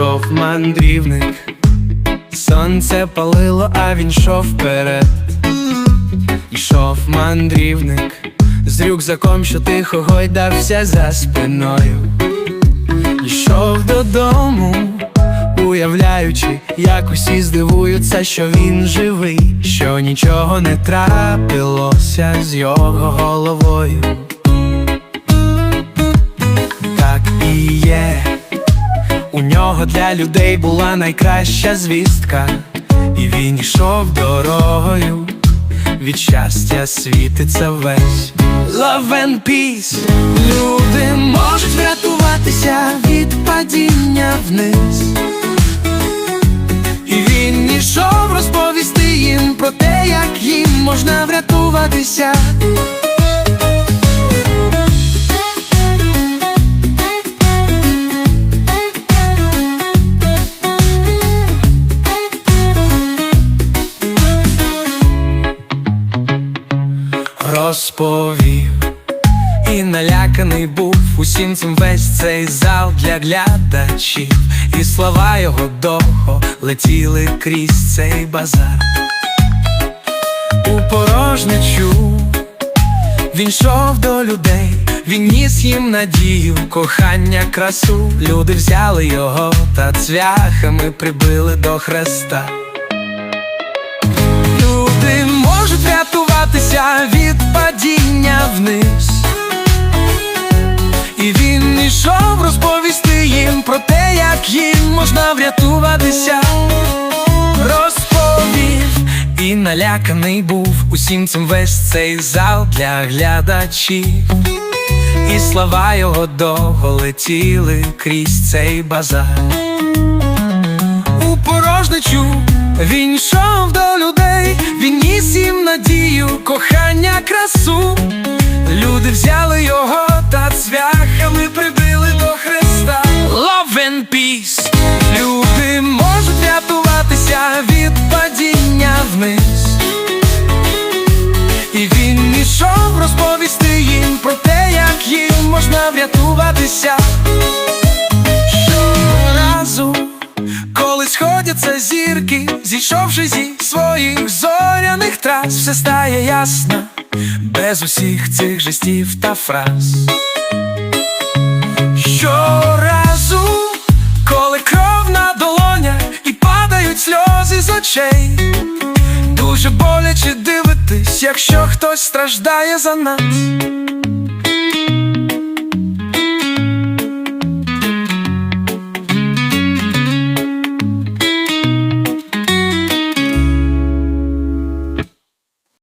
Ішов мандрівник, сонце палило, а він йшов вперед. Ішов мандрівник з рюкзаком, що тихо гойдався за спиною. Йшов додому, уявляючи, як усі здивуються, що він живий, що нічого не трапилося з його головою. Так і є. У нього для людей була найкраща звістка, і він йшов дорогою. Від щастя світиться весь Love and peace Люди можуть врятуватися від падіння вниз. І він ішов розповісти їм про те, як їм можна врятуватися. Розповів І наляканий був усім цим весь цей зал для глядачів, і слова його довго летіли крізь цей базар. У порожничу він йшов до людей, він ніс їм надію, кохання, красу. Люди взяли його та цвяхами прибили до хреста. Люди можуть врятуватися від падіння вниз. І він ішов розповісти їм про те, як їм можна врятуватися. Розповів і наляканий був усім цим весь цей зал для глядачів. І слова його довго летіли крізь цей базар. У порожничу він йшов надію, кохання, красу. Люди взяли його та цвяхами прибили до Христа. Love and peace Люди можуть врятуватися від падіння вниз. І він ішов розповісти їм про те, як їм можна врятуватися. Щоразу коли сходяться зірки, зійшовши зі зоряних трас, все стає ясно, без усіх цих жестів та фраз. Щоразу, коли кров на долонях і падають сльози з очей, дуже боляче дивитись, якщо хтось страждає за нас.